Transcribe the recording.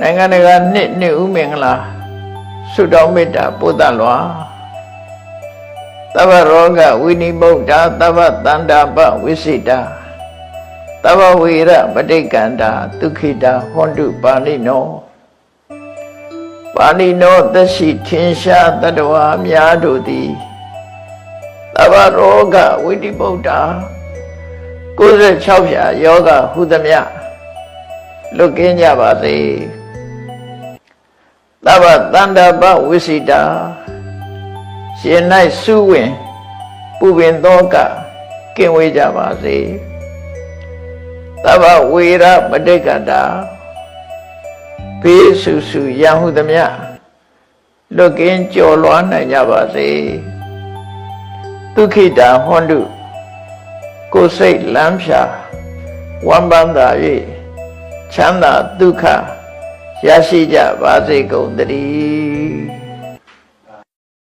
နိုင်ငံတကာနှစ်နှစ်ဦးမင်္ဂလာဆုတောင်းမေတ္တာပို့သလွာသဗ္ဗရောဂဝိနိဗုဒ္ဓသဗ္ဗတန္တာပဝိစိတာသဗ္ဗဝေရပဋိက္ခန္တာဒုက္ခိတာဟွန်တုပါဠိနောပါဠိနောသက်ရှိထင်ရှားတတ္တဝါများတို့သည်သဗ္ဗရောဂဝိနိဗုဒ္ဓ96ဖြာယောဂဟုသမျှလွတ်ကင်းကြပါစေ သဗ္ဗတန္တာပဝိစိတာရှင်၌စုဝင်ပူပင်သောကကင်းဝေးကြပါစေသဗ္ဗဝေရပဋိက္ခတာဘေးဆူဆူရန်ဟုသမျှလွတ်ကင်းကြော်လွားနိုင်ကြပါစေဒုက္ခိတာဟွန်တုကိုယ်စိတ်လမ်းဖြာဝမ်းပန်းသာ၍ချမ်းသာဒုက္ခ ရရှိကြပါစေကုန်သတည်း